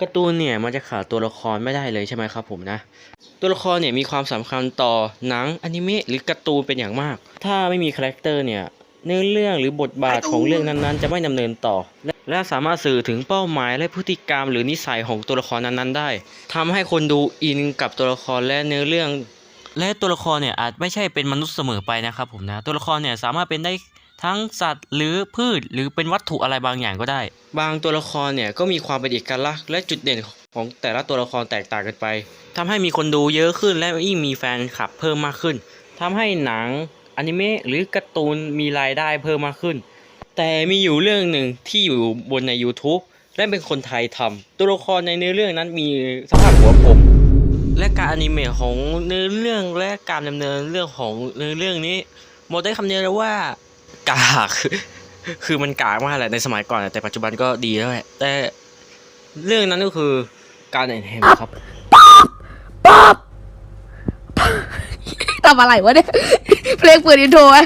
การ์ตูนเนี่ยมันจะขาดตัวละครไม่ได้เลยใช่ไหมครับผมนะ ตัวละครเนี่ยมีความสำคัญต่อหนังอนิเมะหรือการ์ตูนเป็นอย่างมาก ถ้าไม่มีคาแรคเตอร์เนี่ยเนื้อเรื่องหรือบทบาทของเรื่องนั้นๆ จะไม่ดำเนินต่อและและสามารถสื่อถึงเป้าหมายและพฤติกรรมหรือนิสัยของตัวละครนั้นๆ ได้ทำให้คนดูอินกับตัวละครและเนื้อเรื่อง และตัวละครเนี่ยอาจไม่ใช่เป็นมนุษย์เสมอไปนะครับผมนะตัวละครเนี่ยสามารถเป็นได้ ทั้งสัตว์หรือพืชหรือเป็นวัตถุอะไรบางอย่างก็ได้ บางตัวละครเนี่ยก็มีความเป็นเอกลักษณ์และจุดเด่นของแต่ละตัวละครแตกต่างกันไปทำให้มีคนดูเยอะขึ้นและยิ่งมีแฟนคลับเพิ่มมากขึ้นทำให้หนังอนิเมะหรือการ์ตูนมีรายได้เพิ่มมากขึ้น แต่มีอยู่เรื่องหนึ่งที่อยู่บนใน YouTube และเป็นคนไทยทำตัวละครในเนื้อเรื่องนั้นมีสภาพหัวผมและการอนิเมะของเนื้อเรื่องและการดำเนินเรื่องของเนื้อเรื่องนี้หมดได้คำเดียวเลยว่า กากคือมันกากมากแหละในสมัยก่อนอะแต่ปัจจุบันก็ดีแล้วแหละแต่เรื่องนั้นก็คือการแอนแฮมครับทำอะไรวะเนี่ยเพลงเปิดอินโทรไว้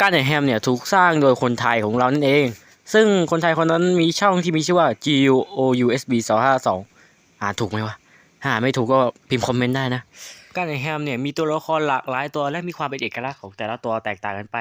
การแอนแฮมเนี่ยถูกสร้างโดยคนไทยของเรานั่นเอง ซึ่งคนไทยคนนั้นมีช่องที่มีชื่อว่า G U O U S B 2 5 2อ่านถูกไหมวะหาไม่ถูกก็พิมพ์คอมเมนต์ได้นะ การแอแฮมเนี่ยมีตัวละครหลากหลายตัวและมีความเป็นเอกลักษณ์ของแต่ละตัวแตกต่างกันไป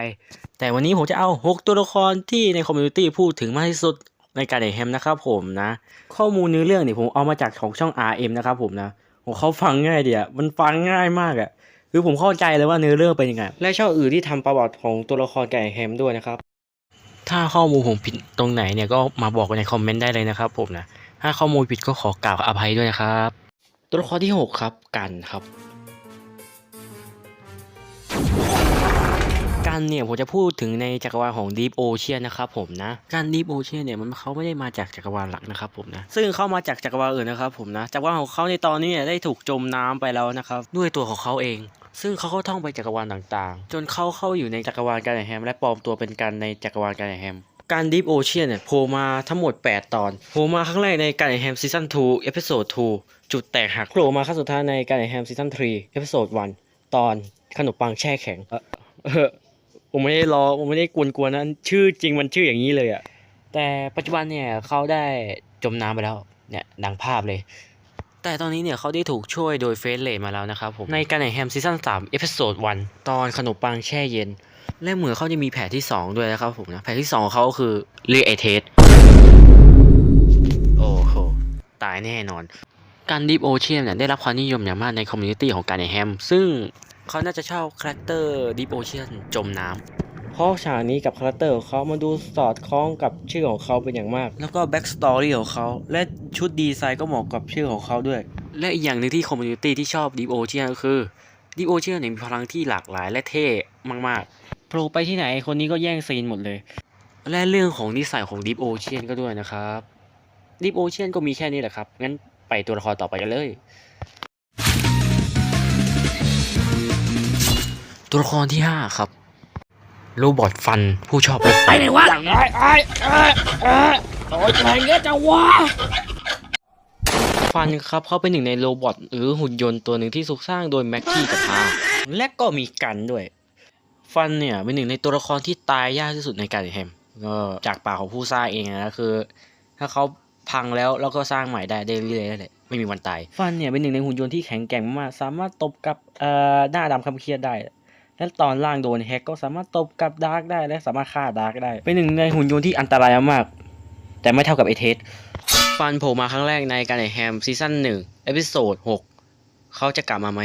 แต่วันนี้ผมจะเอา 6 ตัวละครที่ในคอมมูนิตี้พูดถึงมากที่สุดในการแอแฮมนะครับผมนะ ข้อมูลเนื้อเรื่องเนี่ยผมเอามาจากของช่อง RM นะครับผมนะของเขาฟังง่ายเดียมันฟังง่ายมากอะคือผมเข้าใจเลยว่าเนื้อเรื่องเป็นยังไง และช่องอื่นที่ทำประวัติของตัวละครแก่แฮมด้วยนะครับ ถ้าข้อมูลผมผิดตรงไหนเนี่ยก็มาบอกในคอมเมนต์ได้เลยนะครับผมนะ ถ้าข้อมูลผิดก็ขอกล่าวอภัยด้วยนะครับ ตัวละครที่ 6 ครับกันครับ กันเนี่ยผมจะพูดถึงในจักรวาลของ Deep Ocean นะครับผมนะการ Deep Ocean เนี่ยมันเขาไม่ได้มาจากจักรวาลหลักนะครับผมนะซึ่งเข้ามาจากจักรวาลอื่นนะครับผมนะจักรวาลของเขาในตอนนี้เนี่ยได้ถูกจมน้ำไปแล้วนะครับด้วยตัวของเขาเอง ซึ่งเขาก็ท่องไปจักรวาลต่างๆ จนเขาเข้าอยู่ในจักรวาลการแฮมและปลอมตัวเป็นกันในจักรวาลการแฮมการ Deep Ocean เนี่ยโผล่มาทั้งหมด 8 ตอนโผล่มาครั้งแรกในการแฮมซีซั่น2เอพิโซด2จุดแตกหักโผล่มาครั้งสุดท้ายในการแฮมซีซั่น3เอพิโซด1ตอนขนมปังแช่แข็ง เออเออ ผมไม่ได้ล้อผมไม่ได้กวนๆนะชื่อจริงมันชื่ออย่างนี้เลยอะแต่ปัจจุบันเนี่ยเขาได้จมน้ำไปแล้วเนี่ยดังภาพเลย แต่ตอนนี้เนี่ยเขาได้ถูกช่วยโดยเฟสเลมาแล้วนะครับผมในการแฮมซีซั่น3เอพิโซด1ตอนขนมปังแช่เย็น และเหมือนเขาจะมีแผนที่ 2 ด้วยนะครับผมนะแผนที่ 2 ของเขาก็คือเรียกไอเทสโอ้โหตายแน่นอน การดีฟโอเชียนเนี่ยได้รับความนิยมอย่างมากในคอมมูนิตี้ของการแฮม ซึ่ง เขาน่าจะชอบคาแรคเตอร์ดีฟโอเชียนจมน้ำเพราะฉากนี้กับคาแรคเตอร์ของเขามาดูสอดคล้องกับชื่อของเขาเป็นอย่างมาก แล้วก็แบ็กสตอรี่ของเขาและชุดดีไซน์ก็เหมาะกับชื่อของเขาด้วย และอีกอย่างหนึ่งที่คอมมูนิตี้ที่ชอบดีฟโอเชียนก็คือดีฟโอเชียนเนี่ยมีพลังที่หลากหลายและเท่มากๆโผล่ไปที่ไหนคนนี้ก็แย่งซีนหมดเลย และเรื่องของนิสัยของ Deep Ocean ก็ด้วยนะครับ Deep Ocean ก็มีแค่นี้แหละครับงั้นไปตัวละครต่อไปกันเลย ตัวละครที่ 5 ครับ โรบอทฟันผู้ชอบรถไฟไปไหนวะอย่างไรไอ้ไอ้ไอ้โอ้ยแรงเงี้ยจะวะฟันครับเขาเป็นหนึ่งในโรบอทหรือหุ่นยนต์ตัวหนึ่งที่ถูกสร้างโดยแม็กกี้กับพาและก็มีกันด้วย ฟันเนี่ยเป็นหนึ่งในตัวละครที่ตายยากที่สุดในการแฮมก็จากปากของผู้สร้างเองนะคือ ถ้าเขาพังแล้วแล้วก็สร้างใหม่ได้ได้เรื่อยๆนั่นแหละไม่มีวันตาย ฟันเนี่ยเป็นหนึ่งในหุ่นยนต์ที่แข็งแกร่งมากๆสามารถตบกับเอ่อหน้าดำคำเครียดได้ และตอนล่างโดนแฮกก็สามารถตบกับดาร์กได้และสามารถฆ่าดาร์กได้ เป็นหนึ่งในหุ่นยนต์ที่อันตรายมากๆแต่ไม่เท่ากับไอเทสฟันโผล่มาครั้งแรกในการแฮมซีซั่นหนึ่งเอพิโซดหกเขาจะกลับมาไหม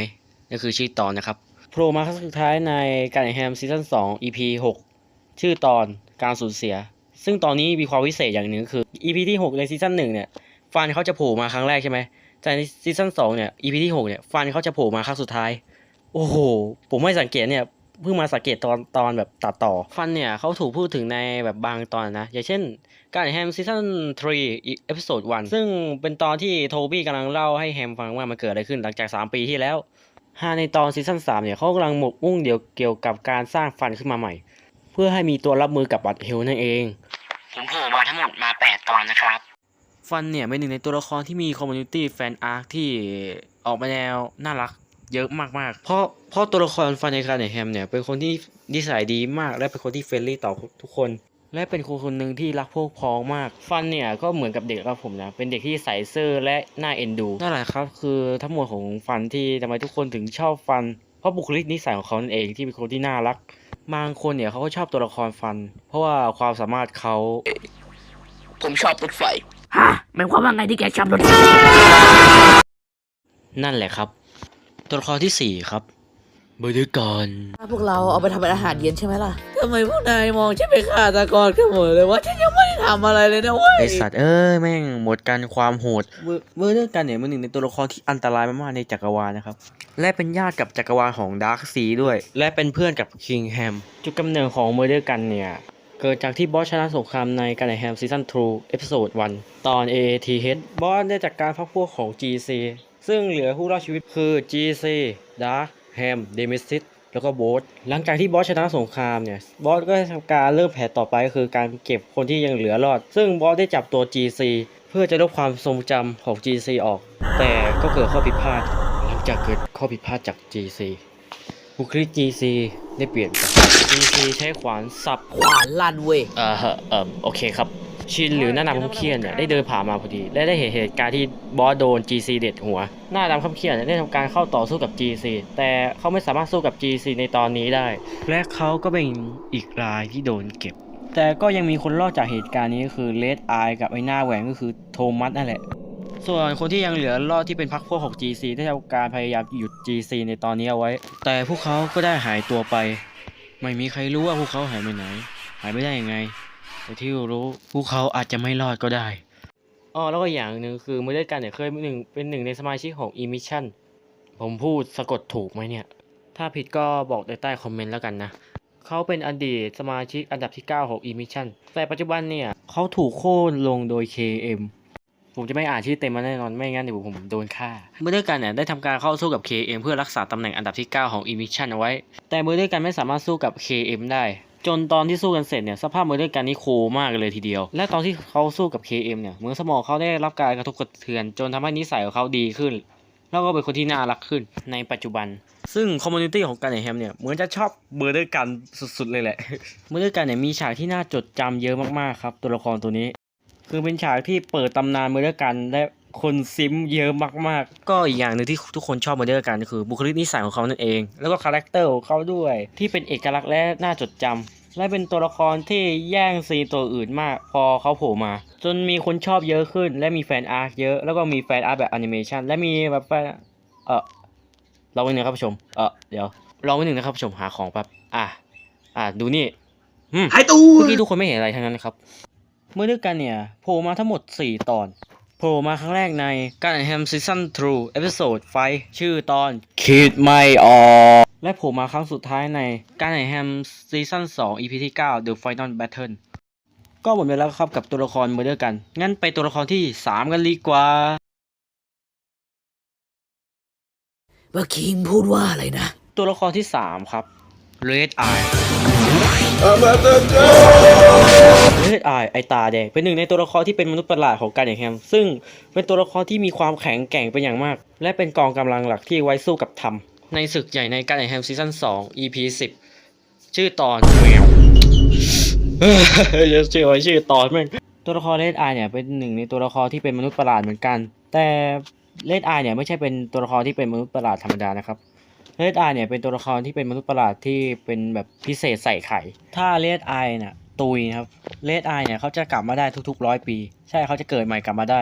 นั่นคือชื่อตอนนะครับโผล่มาครั้งสุดท้ายในการแฮมซีซั่นสอง EP หกชื่อตอนการสูญเสีย ซึ่งตอนนี้มีความพิเศษอย่างหนึ่งคือ EP ที่ 6 ในซีซั่นหนึ่งเนี่ยฟันเขาจะโผล่มาครั้งแรกใช่ไหมแต่ในซีซั่นสองเนี่ย EP ที่ 6 เนี่ยฟันเขาจะโผล่มาครั้งสุดท้าย โอ้โห ผมไม่สังเกตเนี่ยเพิ่งมาสังเกตตอนตอนแบบตัดต่อ ฟันเนี่ยเขาถูกพูดถึงในแบบบางตอนนะ อย่างเช่นการแฮมซีซั่น3เอพิโซด1ซึ่งเป็นตอนที่โทบี้กำลังเล่าให้แฮมฟังว่ามันเกิดอะไรขึ้นหลังจาก 3 ปีที่แล้วฮาในตอนซีซั่น3เนี่ยเขากำลังหมกมุ่งเดียวเกี่ยวกับการสร้างฟันขึ้นมาใหม่ เพื่อให้มีตัวรับมือกับบัตเฮลนั่นเองผมโผล่มาทั้งหมดมา 8 ตอนนะครับ ฟันเนี่ยเป็นหนึ่งในตัวละครที่มีคอมมูนิตี้แฟนอาร์คที่ออกมาแนวน่ารัก เยอะมากๆ เพราะเพราะตัวละครฟันในคาร์เนแฮมเนี่ยเป็นคนที่นิสัยดีมาก และเป็นคนที่เฟรนลี่ต่อทุกคนแและเป็นคนคนหนึ่งที่รักพวกพ้องมาก ฟันเนี่ยก็เหมือนกับเด็กครับผมนะ เป็นเด็กที่ใส่เสื้อและน่าเอ็นดูนั่นแหละครับ คือทั้งหมดของฟันที่ทำไมทุกคนถึงชอบฟัน เพราะบุคลิกนิสัยของเขานั่นเองที่เป็นคนที่น่ารัก บางคนเนี่ยเขาก็ชอบตัวละครฟัน เพราะว่าความสามารถเขา ผมชอบรถไฟ ฮะหมายความว่าไงที่แกชอบรถนั่นแหละครับ ตัวละครที่สี่ครับบริกรพวกเราเอาไปทำเป็นอาหารเย็นใช่ไหมล่ะทำไมพวกนายมองฉันเป็นฆาตกรกันหมดเลยว่าฉันยังไม่ได้ทำอะไรเลยนะเว้ยไอสัตว์เอ้ยแม่งหมดกันความโหดเมื่อเรื่องกันเนี่ยมันหนึ่งในตัวละครที่อันตรายมากๆในจักรวาลนะครับ และเป็นญาติกับจักรวาลของดาร์คซีด้วย และเป็นเพื่อนกับคิงแฮมจุดกำเนิดของเมอร์เดอร์กันเนี่ยเกิดจากที่บอสชนะสงครามในกันแฮมซีซั่น2เอพิโซด1ตอน AATH บอสได้จากการพักพวกของ GC ซึ่งเหลือผู้รอดชีวิตคือ GC Dark Ham d e m i s t i s แล้วก็โบสหลังจากที่บอสชนะสงครามเนี่ยบอสก็ทำการเริ่มแผนต่อไปก็คือการเก็บคนที่ยังเหลือรอด ซึ่งบอสได้จับตัว GC เพื่อจะลบความทรงจำของ GC ออก แต่ก็เกิดข้อผิดพลาด หลังจากเกิดข้อผิดพลาดจาก GC บุคลิก GC ได้เปลี่ยนไป GC ใช้ขวานสับขวานลั่นเว้ยเออเออโอเคครับ ชินหรือหน้าดำข้ามเคียนเนี่ยได้เดินผ่านมาพอดี และได้เห็นเหตุการณ์ที่บอสโดน GC เด็ดหัว หน้าดำข้ามเคียนเนี่ยได้ทำการเข้าต่อสู้กับ GC แต่เขาไม่สามารถสู้กับ GC ในตอนนี้ได้ และเขาก็เป็นอีกรายที่โดนเก็บ แต่ก็ยังมีคนรอดจากเหตุการณ์นี้ก็คือเลดไอกับไอ้หน้าแหวนก็คือโทมัสนั่นแหละส่วนคนที่ยังเหลือรอดที่เป็นพรรคพวกของ GC ได้ทำการพยายามหยุด GC ในตอนนี้เอาไว้ แต่พวกเขาก็ได้หายตัวไป ไม่มีใครรู้ว่าพวกเขาหายไปไหน หายไปได้ยังไง แต่ที่รู้พวกเขาอาจจะไม่รอดก็ได้อ๋อแล้วก็อย่างหนึ่งคือเมื่อเล่นกันเนี่ยเคยเป็นหนึ่งเป็นหนึ่งในสมาชิกของ Emission ผมพูดสะกดถูกไหมเนี่ย ถ้าผิดก็บอกในใต้คอมเมนต์แล้วกันนะเขาเป็นอดีตสมาชิกอันดับที่ 9 ของ Emission แต่ปัจจุบันเนี่ยเขาถูกโค่นลงโดย KM ผมจะไม่อ่านชื่อเต็มมาแน่นอนไม่งั้นเดี๋ยวผมโดนฆ่าเมื่อเดอร์กันเนี่ยได้ทำการเข้าสู้กับ KM เพื่อรักษาตำแหน่งอันดับที่ 9 ของ Emission เอาไว้ แต่เมื่อเดอร์กันไม่สามารถสู้กับ KM ได้ จนตอนที่สู้กันเสร็จเนี่ยสภาพเมื่อเดอร์กันนี่โคมากเลยทีเดียว และตอนที่เขาสู้กับ KM เนี่ยเหมือนสมองเขาได้รับการกระทบกระเทือน จนทำให้นิสัยของเขาดีขึ้น แล้วก็เป็นคนที่น่ารักขึ้นในปัจจุบัน ซึ่งคอมมูนิตี้ของกันแฮมเนี่ยเหมือนจะชอบเบอร์เดอร์กันสุดๆเลยแหละเบอร์เดอร์กันเนี่ยมีฉากที่น่าจดจำเยอะมากๆครับ ตัวละครตัวนี้ คือเป็นฉากที่เปิดตำนานเมอร์เดอร์กันและคนซิมเยอะมากๆ ก็อีกอย่างหนึ่งที่ทุกคนชอบเมอร์เดอร์กันคือบุคลิกนิสัยของเขานั่นเอง แล้วก็คาแรคเตอร์ของเขาด้วย ที่เป็นเอกลักษณ์และน่าจดจำ และเป็นตัวละครที่แย่งซีนตัวอื่นมาก พอเขาโผล่มา จนมีคนชอบเยอะขึ้น และมีแฟนอาร์ตเยอะ แล้วก็มีแฟนอาร์ตแบบแอนิเมชันและมีแบบแฟนเออรอไว้หนึ่งครับผู้ชม เออเดี๋ยวรอไว้หนึ่งนะครับผู้ชมหาของแป๊บอะอะดูนี่อืมหายตูเมื่อกี้ทุกคนไม่เห็นอะไรทั้งนั้นนะครับ เมื่อเลือกกันเนี่ยโผล่มาทั้งหมด 4 ตอนโผล่มาครั้งแรกในการแฮมซีซั่น2เอพิโซดไฟชื่อตอนคิดไม่ออก และโผล่มาครั้งสุดท้ายในการแฮมซีซั่น2 EP ที่ 9 The Final Battle ก็หมดไปแล้วครับกับตัวละครเมื่อเลือกกัน งั้นไปตัวละครที่ 3 กันดีกว่าเมื่อกี้มึงพูดว่าอะไรนะ ตัวละครที่ 3 ครับ Red Eye Red Eye ไอตาแดงเป็นหนึ่งในตัวละครที่เป็นมนุษย์ประหลาดของการแฮม ซึ่งเป็นตัวละครที่มีความแข็งแกร่งเป็นอย่างมาก และเป็นกองกำลังหลักที่ไว้สู้กับธรรม ในศึกใหญ่ในการแฮมซีซั่น2 EP 10 ชื่อตอนแมวจะชื่อไว้ชื่อตอนแม่งตัวละครเลดไอเนี่ยเป็นหนึ่งในตัวละครที่เป็นมนุษย์ประหลาดเหมือนกัน แต่เลดไอเนี่ยไม่ใช่เป็นตัวละครที่เป็นมนุษย์ประหลาดธรรมดานะครับเลดไอเนี่ยเป็นตัวละครที่เป็นมนุษย์ประหลาดที่เป็นแบบพิเศษใส่ไข่ ถ้าเลดไอเนี่ยตุยครับเลดไอเนี่ยเขาจะกลับมาได้ทุกๆร้อยปี ใช่เขาจะเกิดใหม่กลับมาได้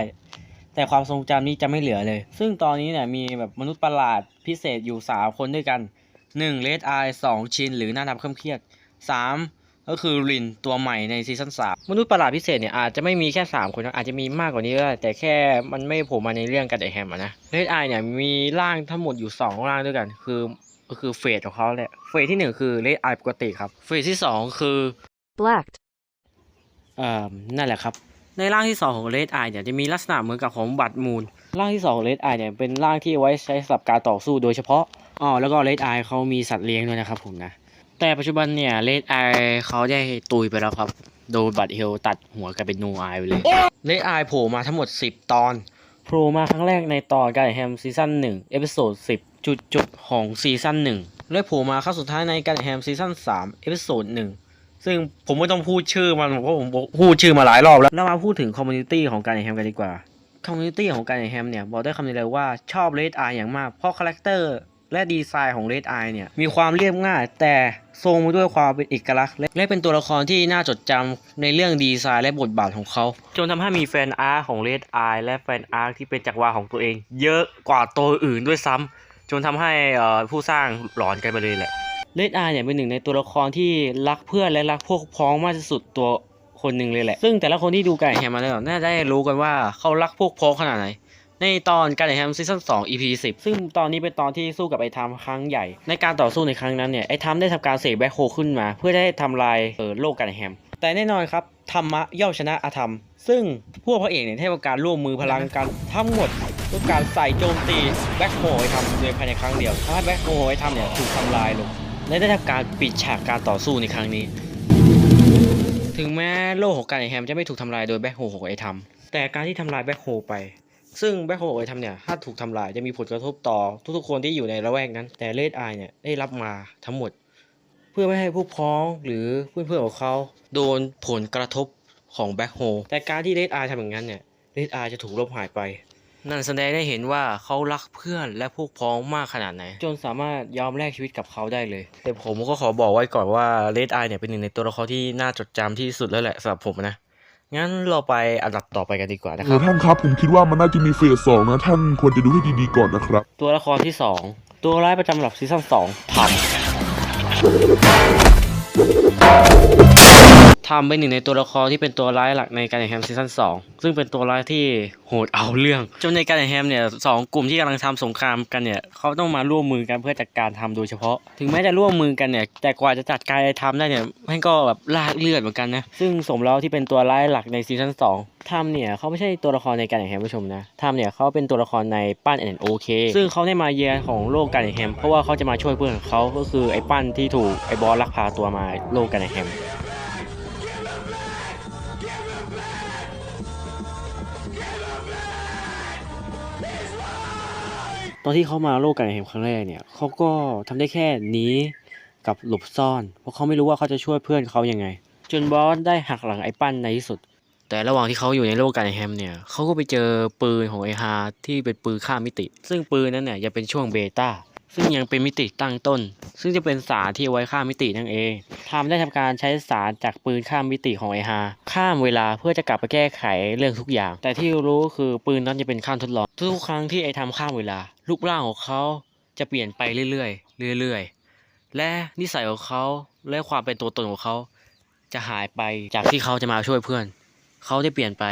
แต่ความทรงจำนี้จะไม่เหลือเลย ซึ่งตอนนี้เนี่ยมีแบบมนุษย์ประหลาดพิเศษอยู่ 3 คนด้วยกัน 1. เลดไอสองชินหรือหน้าดำเคร่มเครียด 3. ก็คือรินตัวใหม่ในซีซั่น3มนุษย์ประหลาดพิเศษเนี่ยอาจจะไม่มีแค่ 3 คนนะอาจจะมีมากกว่านี้ก็ได้แต่แค่มันไม่โผล่มาในเรื่องกันไอแฮมอะนะเลดไอเนี่ยมีร่างทั้งหมดอยู่ 2 ร่างด้วยกัน คือก็คือเฟสของเขาแหละ เฟสที่ 1 คือเลดไอปกติครับ เฟสที่ 2 คือ Blacked. เอ่อนั่นแหละครับ ในร่างที่ 2 ของ Red Eye เนี่ยจะมีลักษณะเหมือนกับของบัตรมูลร่างที่2ของ Red Eye เนี่ยเป็นร่างที่ไว้ใช้สำหรับการต่อสู้โดยเฉพาะอ๋อแล้วก็ Red Eye เขามีสัตว์เลี้ยงด้วยนะครับผมนะ แต่ปัจจุบันเนี่ย Red Eye เขาได้ตุยไปแล้วครับ โดนบัตเฮลตัดหัวกลายเป็นนูอายไปเลย Red Eye โผล่มาทั้งหมด 10 ตอนโผล่มาครั้งแรกในตอนการแฮมซีซั่น1เอพิโซด10 จุดจบของซีซั่น1และโผล่มาครั้งสุดท้ายในการแฮมซีซั่น3เอพิโซด1 ซึ่งผมไม่ต้องพูดชื่อมันเพราะผมพูดชื่อมาหลายรอบแล้วเรามาพูดถึงคอมมูนิตี้ของการแฮมกันดีกว่าคอมมูนิตี้ของการแฮมเนี่ยบอกได้คำเดียวเลยว่าชอบเลดไออย่างมาก เพราะคาแรคเตอร์และดีไซน์ของเลดไอเนี่ยมีความเรียบง่าย แต่ทรงไปด้วยความเป็นเอกลักษณ์และเป็นตัวละครที่น่าจดจำในเรื่องดีไซน์และบทบาทของเขา จนทำให้มีแฟนอาร์ตของเลดไอและแฟนอาร์ตที่เป็นจักรวาลของตัวเอง เยอะกว่าตัวอื่นด้วยซ้ำจนทำให้ผู้สร้างหลอนกันไปเลยแหละ เลดไอเนี่ยเป็นหนึ่งในตัวละครที่รักเพื่อนและรักพวกพ้องมากที่สุดตัวคนหนึ่งเลยแหละ ซึ่งแต่ละคนที่ดูการแฮมมาแล้วน่าจะได้รู้กันว่าเขารักพวกพ้องขนาดไหน ในตอนการแฮมซีซั่น2 EP 10 ซึ่งตอนนี้เป็นตอนที่สู้กับไอ้ไทม์ครั้งใหญ่ ในการต่อสู้ในครั้งนั้นเนี่ยไอ้ไทม์ได้ทำการเสกแบ็คโฮขึ้นมา เพื่อได้ทำลายเออโลกการแฮม แต่แน่นอนครับธรรมะย่อมชนะอธรรม ซึ่งพวกพระเอกเนี่ยได้ทำการร่วมมือพลังกันทั้งหมดเพื่อการใส่โจมตีแบ็คโฮไอ้ทม์โดยภายในครั้งเดียวทำให้แบ็คโฮไอ้ทม์เนี่ยถูกทำลายลง และได้ทำการปิดฉากการต่อสู้ในครั้งนี้ ถึงแม้โลกของการไอแฮมจะไม่ถูกทำลายโดยแบ็คโฮของไอทัมแต่การที่ทำลายแบ็คโฮไป ซึ่งแบ็คโฮของไอทัมเนี่ยถ้าถูกทำลายจะมีผลกระทบต่อทุกๆคนที่อยู่ในละแวกนั้น แต่เลดไอเนี่ยได้รับมาทั้งหมด เพื่อไม่ให้ผู้พ้องหรือเพื่อนๆของเขา โดนผลกระทบของแบ็คโฮแต่การที่เลดไอทำอย่างนั้นเนี่ยเลดไอจะถูกลบหายไป นั่นแสดงได้เห็นว่าเขารักเพื่อนและพวกพ้องมากขนาดไหน จนสามารถยอมแลกชีวิตกับเขาได้เลย แต่ผมก็ขอบอกไว้ก่อนว่าเลดไอเนี่ยเป็นหนึ่งในตัวละครที่น่าจดจำที่สุดแล้วแหละสำหรับผมนะ งั้นเราไปอันดับต่อไปกันดีกว่านะเอคอรับท่านครับผมคิดว่ามันน่าจะมีเฟสสองนะท่านควรจะดูให้ดีๆก่อนนะครับ ตัวละครที่ 2 ตัวร้ายประจำอันดับซีซั่น2ทำ ทำเป็นหนึ่งในตัวละครที่เป็นตัวร้ายหลักในการแข่งแฮมซีซั่น2ซึ่งเป็นตัวร้ายที่โหดเอาเรื่อง จนในการแข่งแฮมเนี่ยสองกลุ่มที่กำลังทำสงครามกันเนี่ยเขาต้องมาร่วมมือกันเพื่อจัดการทำโดยเฉพาะ ถึงแม้จะร่วมมือกันเนี่ยแต่กว่าจะจัดการไอ้ทำได้เนี่ยมันก็แบบลากเลือดเหมือนกันนะซึ่งสมแล้วที่เป็นตัวร้ายหลักในซีซั่น2ทำเนี่ยเขาไม่ใช่ตัวละครในการแข่งแฮมผู้ชมนะทำเนี่ยเขาเป็นตัวละครในปั้นแอนโอเคซึ่งเขาได้มาเยือนของโลกการแข่งแฮมเพราะว่าเขาจะมาช่วยเพื่อนของเขาก็คือไอ้ปั้นที่ถูกไอ้บอสลักพาตัวมาโลกการแข่งแฮม ตอนที่เขามาโลกกันแข่งครั้งแรกเนี่ยเขาก็ทำได้แค่หนีกับหลบซ่อน เพราะเขาไม่รู้ว่าเขาจะช่วยเพื่อนเขายังไง จนบอสได้หักหลังไอ้ปั้นในที่สุด แต่ระหว่างที่เขาอยู่ในโลกกันแฮมเนี่ยเขาก็ไปเจอปืนของไอฮาที่เป็นปืนข้ามมิติ ซึ่งปืนนั้นเนี่ยจะเป็นช่วงเบต้า ซึ่งยังเป็นมิติตั้งต้น ซึ่งจะเป็นสารที่ไว้ข้ามมิตินั่นเองทำได้ทำการใช้สารจากปืนข้ามมิติของไอฮาข้ามเวลาเพื่อจะกลับไปแก้ไขเรื่องทุกอย่าง แต่ที่รู้คือปืนนั้นจะเป็นขั้นทดลอง ทุกครั้งที่ไอทำข้ามเวลารูปร่างของเขาจะเปลี่ยนไปเรื่อยๆ เรื่อยๆ และนิสัยของเขาและความเป็นตัวตนของเขา จะหายไปจากที่เขาจะมาช่วยเพื่อน เขาได้เปลี่ยนไป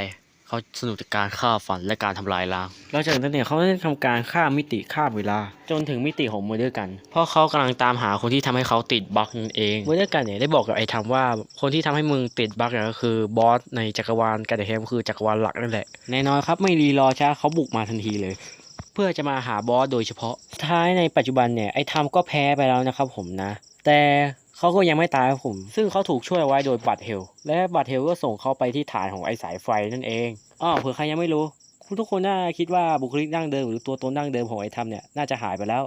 เขาสนุกกับการฆ่าฝันและการทำลายล้างหลังจากนั้นเนี่ยเขาได้ทำการข้ามมิติข้ามเวลา จนถึงมิติของเมอร์เดอร์กัน เพราะเขากำลังตามหาคนที่ทำให้เขาติดบั๊กนั่นเองเมอร์เดอร์กันเนี่ยได้บอกกับไอ้ทำว่าคนที่ทำให้มึงติดบั๊กเนี่ยก็คือบอสในจักรวาลการเดเฮมคือจักรวาลหลักนั่นแหละแน่นอนครับไม่รีรอช้าเขาบุกมาทันทีเลยเพื่อจะมาหาบอสโดยเฉพาะสุดท้ายในปัจจุบันเนี่ยไอ้ทำก็แพ้ไปแล้วนะครับผมนะ แต่ เขาก็ยังไม่ตายครับผม ซึ่งเขาถูกช่วยไว้โดยบัตเฮล และบัตเฮลก็ส่งเขาไปที่ฐานของไอสายไฟนั่นเอง อ้อเผื่อใครยังไม่รู้ คุณทุกคนน่าคิดว่าบุคลิกดั้งเดิม หรือตัวตนดั้งเดิมของไอทำเนี่ยน่าจะหายไปแล้ว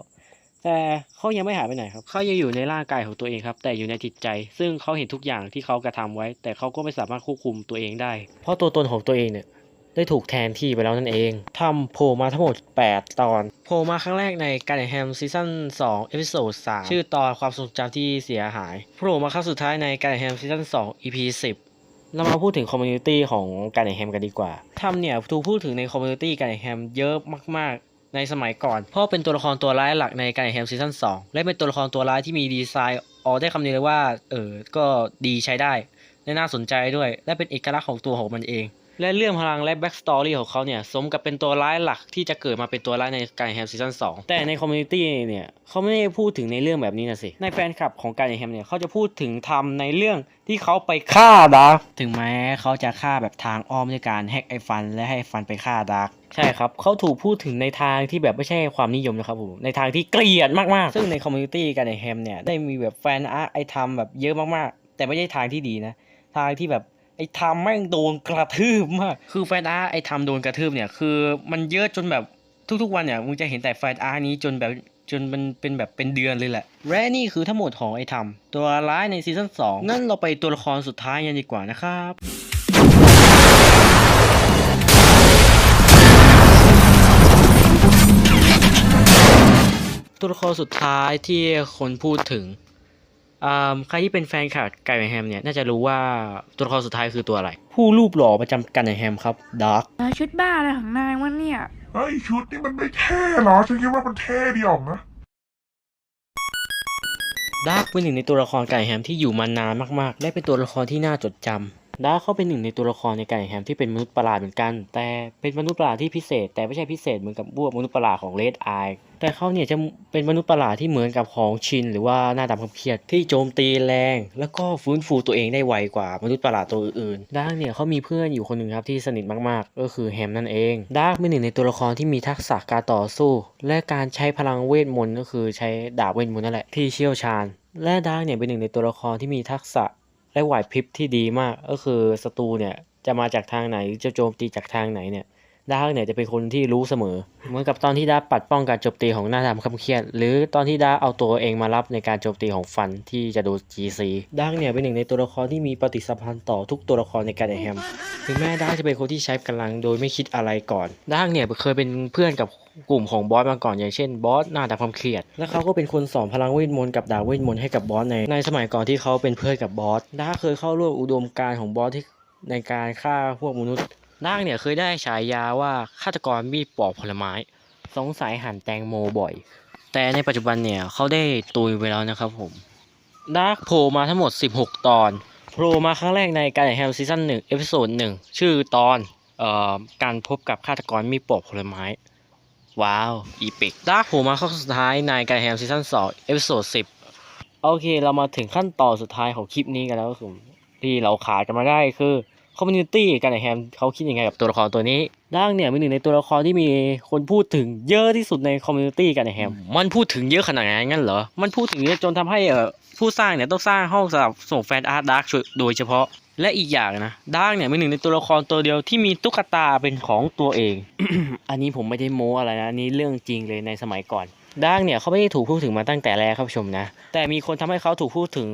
แต่เขายังไม่หายไปไหนครับ เขายังอยู่ในร่างกายของตัวเองครับ แต่อยู่ในจิตใจ ซึ่งเขาเห็นทุกอย่างที่เขากระทำไว้ แต่เขาก็ไม่สามารถควบคุมตัวเองได้ เพราะตัวตนของตัวเองเนี่ย ได้ถูกแทนที่ไปแล้วนั่นเองทำโผล่มาทั้งหมด 8 ตอนโผล่มาครั้งแรกในการแฮมซีซั่น2เอพิโซด3ชื่อตอนความทรงจำที่เสียหายโผล่มาครั้งสุดท้ายในการแฮมซีซั่น2 EP 10เรามาพูดถึงคอมมูนิตี้ของการแฮมกันดีกว่าทำเนี่ยถูกพูดถึงในคอมมูนิตี้การแฮมเยอะมาก ๆ ในสมัยก่อน เพราะเป็นตัวละครตัวร้ายหลักในการแฮมซีซั่น2และเป็นตัวละครตัวร้ายที่มีดีไซน์ออกได้คำนี้เลยว่า เออ ก็ดีใช้ได้และน่าสนใจด้วย และเป็นเอกลักษณ์ของตัวของมันเอง และเรื่องพลังและแบ็กสตอรี่ของเขาเนี่ยสมกับเป็นตัวร้ายหลักที่จะเกิดมาเป็นตัวร้ายในการแฮมซีซั่น2แต่ในคอมมูนิตี้เนี่ยเขาไม่ได้พูดถึงในเรื่องแบบนี้นะสิในแฟนคลับของการแฮมเนี่ยเขาจะพูดถึงทำในเรื่องที่เขาไปฆ่าดาร์กถึงแม้เขาจะฆ่าแบบทางอ้อมด้วยการแฮกไอฟัน และให้ฟันไปฆ่าดาร์กใช่ครับเขาถูกพูดถึงในทางที่แบบไม่ใช่ความนิยมนะครับผมในทางที่เกลียดมากๆ ซึ่งในคอมมูนิตี้การแฮมเนี่ยได้มีแบบแฟนอาร์ตไอทำแบบเยอะมากๆ แต่ไม่ใช่ทางที่ดีนะทางที่แบบ ไอ้ทำแม่งโดนกระทืบมาก คือแฟนอาร์ตไอ้ทำโดนกระทืบเนี่ยคือมันเยอะจนแบบทุกๆวันเนี่ยมึงจะเห็นแต่แฟนอาร์ตนี้จนแบบจนมันเป็นแบบเป็นเดือนเลยแหละ และนี่คือทั้งหมดของไอ้ทำตัวร้ายในซีซั่น2งั้นเราไปตัวละครสุดท้ายกันดีกว่านะครับตัวละครสุดท้ายที่คนพูดถึง ใครที่เป็นแฟนคลับไก่แฮมเนี่ยน่าจะรู้ว่าตัวละครสุดท้ายคือตัวอะไร ผู้รูปหล่อประจำกันแฮมครับดาร์กเออชุดบ้าอะไรของนายวะเนี่ยๆเฮ้ยชุดนี่มันไม่เท่เหรอฉันคิดว่ามันเท่ดีออกนะดาร์กเป็นหนึ่งในตัวละครไก่แฮมที่อยู่มานานมากๆ และเป็นตัวละครที่น่าจดจำดาร์กเขาเป็นหนึ่งในตัวละครในไก่แฮมที่เป็นมนุษย์ประหลาดเหมือนกัน แต่เป็นมนุษย์ประหลาดที่พิเศษ แต่ไม่ใช่พิเศษเหมือนกับพวกมนุษย์ประหลาดของเลดไอ แต่เขาเนี่ยจะเป็นมนุษย์ประหลาดที่เหมือนกับของชิน หรือว่าหน้าดำคำเคียดที่โจมตีแรง แล้วก็ฟื้นฟูตัวเองได้ไวกว่ามนุษย์ประหลาดตัวอื่นดาร์กเนี่ยเขามีเพื่อนอยู่คนหนึ่งครับที่สนิทมากๆ ก็คือแฮมนั่นเองดาร์กเป็นหนึ่งในตัวละครที่มีทักษะการต่อสู้ และการใช้พลังเวทมนต์ก็คือใช้ดาบเวทมนต์นั่นแหละที่เชี่ยวชาญ และดาร์กเนี่ยเป็นหนึ่งในตัวละครที่มีทักษะและไหวพริบที่ดีมากก็คือศัตรูเนี่ยจะมาจากทางไหนจะโจมตีจากทางไหนเนี่ย ดาร์กเนี่ยจะเป็นคนที่รู้เสมอ เหมือนกับตอนที่ดาร์กปัดป้องการโจมตีของหน้าดำคำเครียด หรือตอนที่ดาร์กเอาตัวเองมารับในการโจมตีของฟันที่จะโดน GC ดาร์กเนี่ยเป็นหนึ่งในตัวละครที่มีปฏิสัมพันธ์ต่อทุกตัวละครในการแฮมถึงแม้ดาร์กจะเป็นคนที่ใช้กำลังโดยไม่คิดอะไรก่อนดาร์กเนี่ยเคยเป็นเพื่อนกับกลุ่มของบอสมาก่อนอย่างเช่นบอสหน้าดาบความเครียด และเขาก็เป็นคนสอนพลังเวทมนต์กับดาบเวทมนต์ให้กับบอสในในสมัยก่อนที่เขาเป็นเพื่อนกับบอสดาร์กเคยเข้าร่วมอุดมการณ์ของบอสที่ในการฆ่าพวกมนุษย์ ดาร์กเนี่ยเคยได้ฉายาว่าฆาตกรมีดปอกผลไม้ สงสัยหั่นแตงโมบ่อย แต่ในปัจจุบันเนี่ยเขาได้ตุยไปแล้วนะครับผมดาร์กโผล่มาทั้งหมด 16 ตอนโผล่มาครั้งแรกในการแฮมซีซั่นหนึ่งเอพิโซดหนึ่งชื่อตอนเอ่อการพบกับฆาตกรมีดปอกผลไม้ ว้าว อีปิกดาร์กโผล่มาข้อสุดท้ายในการแฮมซีซั่นสองเอพิโซดสิบโอเค เรามาถึงขั้นตอนสุดท้ายของคลิปนี้กันแล้วก็คือที่เราขาดกันมาได้คือ คอมมูนิตี้การแฮมเขาคิดยังไงกับตัวละครตัวนี้ดาร์กเนี่ยเป็นหนึ่งในตัวละครที่มีคนพูดถึงเยอะที่สุดในคอมมูนิตี้การแฮมมันพูดถึงเยอะขนาดนั้นงั้นเหรอ มันพูดถึงเยอะจนทำให้เอ่อผู้สร้างเนี่ยต้องสร้างห้องสำหรับส่งแฟนอาร์ตดาร์กโดยเฉพาะและอีกอย่างนะดาร์กเนี่ยเป็นหนึ่งในตัวละครตัวเดียวที่มีตุ๊กตาเป็นของตัวเอง อันนี้ผมไม่ได้โม้อะไรนะนนี้เรื่องจริงเลยในสมัยก่อนดาร์กเนี่ยเขาไม่ได้ถูกพูดถึงมาตั้งแต่แรกครับชมนะ แต่มีคนทำให้เขาถูกพูดถึง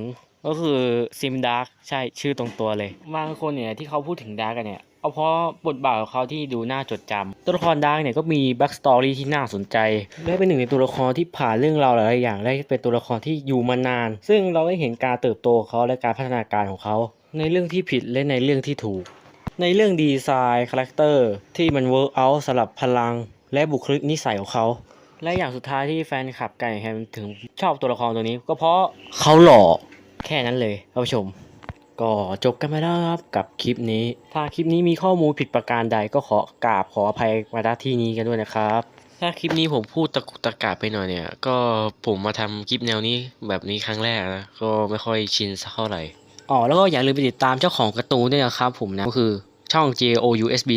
ก็คือซิมดาร์กใช่ชื่อตรงตัวเลยบางคนเนี่ยที่เขาพูดถึงดาร์กกันเนี่ยเอาเพราะบทบาทของเขาที่ดูน่าจดจำตัวละครดาร์กเนี่ยก็มีแบ็กสตอรี่ที่น่าสนใจ และเป็นหนึ่งในตัวละครที่ผ่านเรื่องราวหลายอย่างและเป็นตัวละครที่อยู่มานาน ซึ่งเราได้เห็นการเติบโตของเขาและการพัฒนาการของเขา ในเรื่องที่ผิดและในเรื่องที่ถูก ในเรื่องดีไซน์คาแรคเตอร์ที่มันเวิร์กเอาสำหรับพลัง และบุคลิกนิสัยของเขา และอย่างสุดท้ายที่แฟนคลับไก่แฮมถึงชอบตัวละครตัวนี้ ก็เพราะเขาหล่อ แค่นั้นเลยท่านผู้ชม ก็จบกันไปแล้วครับกับคลิปนี้ ถ้าคลิปนี้มีข้อมูลผิดประการใดก็ขอกราบขออภัยมาณที่นี้กันด้วยนะครับ ถ้าคลิปนี้ผมพูดตะกุกตะกาไปหน่อยเนี่ย ก็ผมมาทำคลิปแนวนี้แบบนี้ครั้งแรกนะก็ไม่ค่อยชินสักเท่าไหร่อ๋อแล้วก็อย่าลืมไปติดตามเจ้าของการ์ตูนด้วยนะครับผมนะก็คือช่อง JOUSB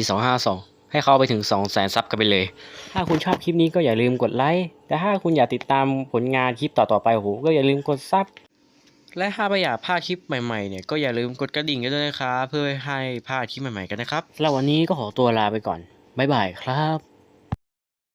252ให้เข้าไปถึง 2 0 0 0 0 0 ซับกันไปเลย ถ้าคุณชอบคลิปนี้ก็อย่าลืมกดไลค์ แต่ถ้าคุณอยากติดตามผลงานคลิปต่อๆไปโอ้โหก็อย่าลืมกดซับ และถ้าไม่อยากพลาดคลิปใหม่ๆเนี่ยก็อย่าลืมกดกระดิ่งกันด้วยนะครับเพื่อให้พลาดคลิปใหม่ๆกันนะครับแล้ววันนี้ก็ขอตัวลาไปก่อนบ๊ายบายครับ